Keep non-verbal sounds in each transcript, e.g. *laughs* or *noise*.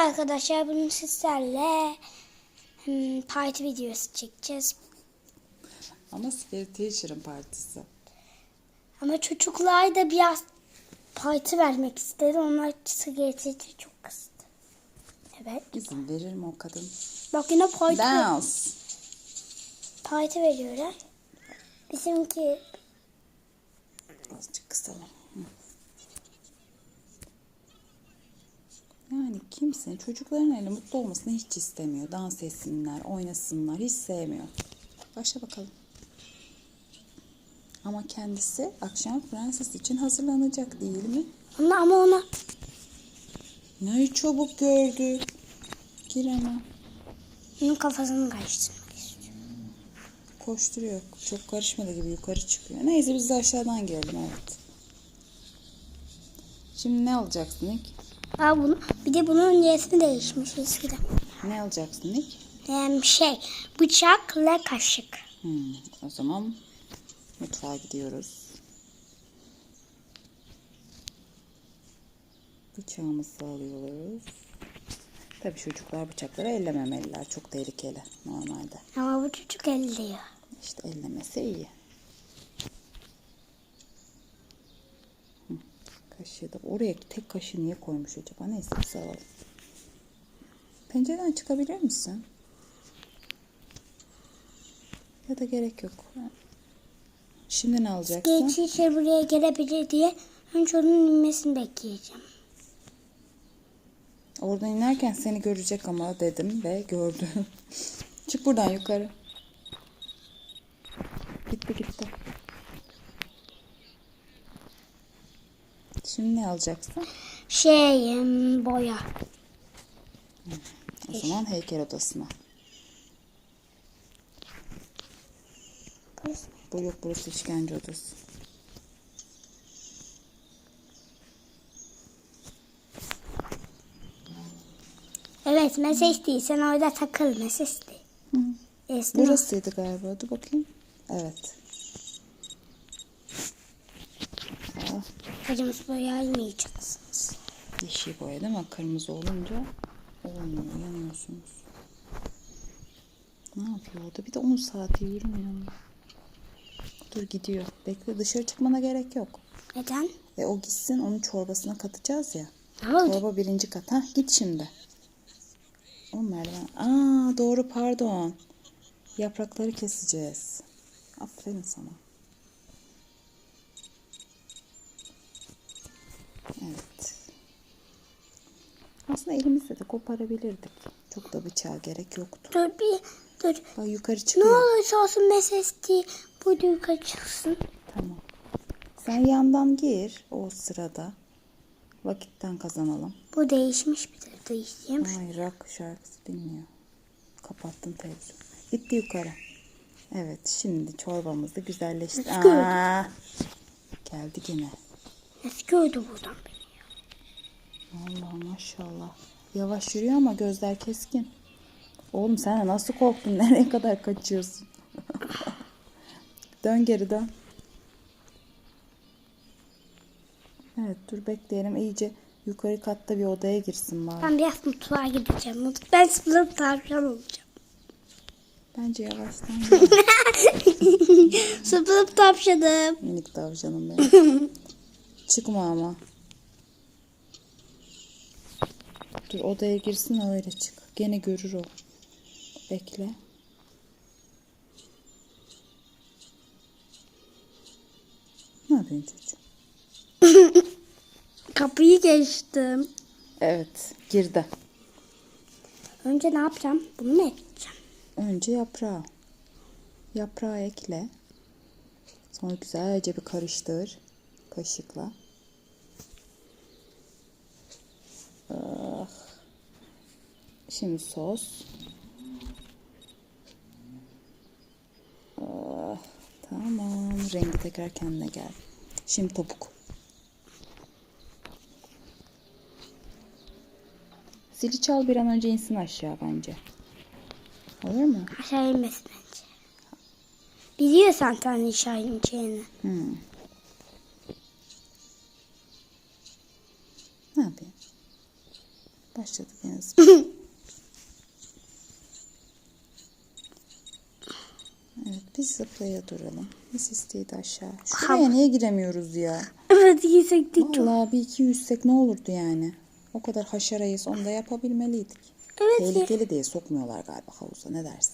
arkadaşlar bugün sizlerle hmm, parti videosu çekeceğiz. Ama Spirit Teacher'ın partisi. Ama çocuklar da biraz parti vermek istedi. Onlar sigareti çok kızdı. Evet. İzin verir mi o kadın? Bak yine parti, Dans. parti veriyorlar. Bizimki Azıcık kısalım. Hı. Yani kimsenin çocukların öyle mutlu olmasını hiç istemiyor. Dans etsinler, oynasınlar hiç sevmiyor. Başla bakalım. Ama kendisi akşam prenses için hazırlanacak değil mi? ona ama ona Ne çabuk gördü. Gir ama. onun kafasını karıştırmak istiyor. Koşturuyor. Çok karışmadı gibi yukarı çıkıyor. Neyse biz de aşağıdan girelim evet. Şimdi ne alacaksın ilk? Aa, bunu, bir de bunun resmi değişmiş eskiden. Ne alacaksın ilk? Yani şey bıçakla kaşık. Hmm, o zaman mutfağa gidiyoruz. Bıçağımızı alıyoruz. Tabii çocuklar bıçakları ellememeliler. Çok tehlikeli normalde. Ama bu çocuk elliyor. İşte ellemesi iyi. Hı, Kaşığı da oraya tek kaşığı niye koymuş acaba? Neyse biz alalım. Pencereden çıkabilir misin? Ya da gerek yok. Şimdi ne alacaksın? Geçici buraya gelebilir diye önce onun inmesini bekleyeceğim. Oradan inerken seni görecek ama dedim ve gördü. *laughs* Çık buradan yukarı. Gitti gitti. Şimdi ne alacaksın? Şey boya. O zaman heykel odasına. Burası. Bu yok burası işkence odası. Evet mesesti sen orada takıl. Esna. Burasıydı galiba. Dur bakayım. Evet. Aa, Kırmızı boya almayacaksınız. yeşil boya değil mi? Kırmızı olunca olmuyor. Yanıyorsunuz. Ne yapıyor orada? Bir de 10 saat yürümüyor. Dur gidiyor. Bekle dışarı çıkmana gerek yok. Neden? E o gitsin onun çorbasına katacağız ya. Oldu? Çorba birinci kat. Hah git şimdi. O merdiven. Aa doğru pardon. Yaprakları keseceğiz. Aferin sana. Evet. Aslında elimizle de koparabilirdik. Çok da bıçağa gerek yoktu. Dur bir dur. Bak yukarı Ne çıkıyor. olursa olsun mesesti bu yukarı çıksın. Tamam. Sen yandan gir o sırada. Vakitten kazanalım. Bu değişmiş bir de değiştireyim. Ay rock şarkısı bilmiyor. Kapattım televizyonu. Gitti yukarı. Evet şimdi çorbamız da güzelleşti. Nasıl? Aa, geldi yine. Nasıl gördü buradan Allah maşallah. Yavaş yürüyor ama gözler keskin. Oğlum sen nasıl korktun? *laughs* Nereye kadar kaçıyorsun? *laughs* dön geri dön. Evet dur bekleyelim. İyice yukarı katta bir odaya girsin bari. Ben biraz mutfağa gideceğim. Mut- Ben sınıf tavşan olacağım. Bence yavaştan *laughs* gel. Sınıf tavşanım. Minik tavşanım benim. Çıkma ama. Dur odaya girsin öyle çık. Gene görür o. Bekle. Ne yapıyorsun çocuğum? *laughs* Kapıyı geçtim. Evet girdi. Önce ne yapacağım? Bunu mu edeceğim? Önce yaprağı. Yaprağı ekle. Sonra güzelce bir karıştır. Kaşıkla. Ah. Şimdi sos. Ah, tamam. Rengi tekrar kendine gel. Şimdi topuk. Zili çal bir an önce insin aşağı bence. Olur mu? Aşağı inmesin bence. Biliyor zaten aşağı ineceğini. Hmm. Ne yapayım? Başladık en son. *laughs* Evet biz zıplaya duralım. Biz isteydi aşağı. Şuraya niye giremiyoruz ya? Evet yiyecektik çok. Vallahi bir iki yüzsek ne olurdu yani? O kadar haşarayız onu da yapabilmeliydik. Evet. Tehlikeli diye sokmuyorlar galiba havuza ne dersin?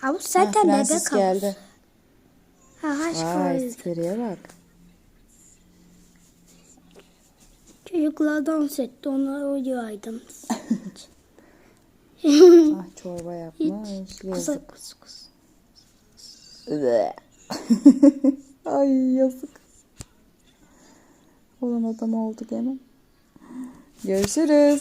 Havuz Ha, zaten Francis bebek havuz. geldi. Ha, Vay havuz. Siperi'ye bak. Çocuklar dans etti. Onlar uyuyaydım. *laughs* *laughs* Ah çorba yapmış. Yazık. Kus *laughs* kus. Ay yazık. Olan adam oldu gene. Görüşürüz.